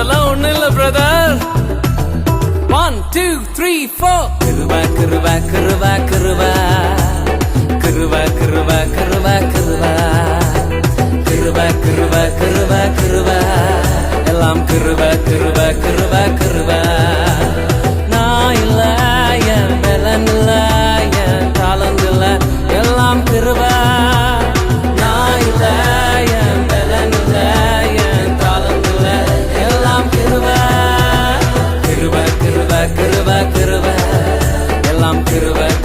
அதெல்லாம் ஒண்ணு இல்ல brother one two three four கிருவா கிருவா கிருவா கிருவா. கிருவா கிருவா கிருவா கிருவா. கிருவா கிருவா கிருவா கிருவா. எல்லாம் கிருவா கிருவா கிருவா கிருவா. நாம் திருவன்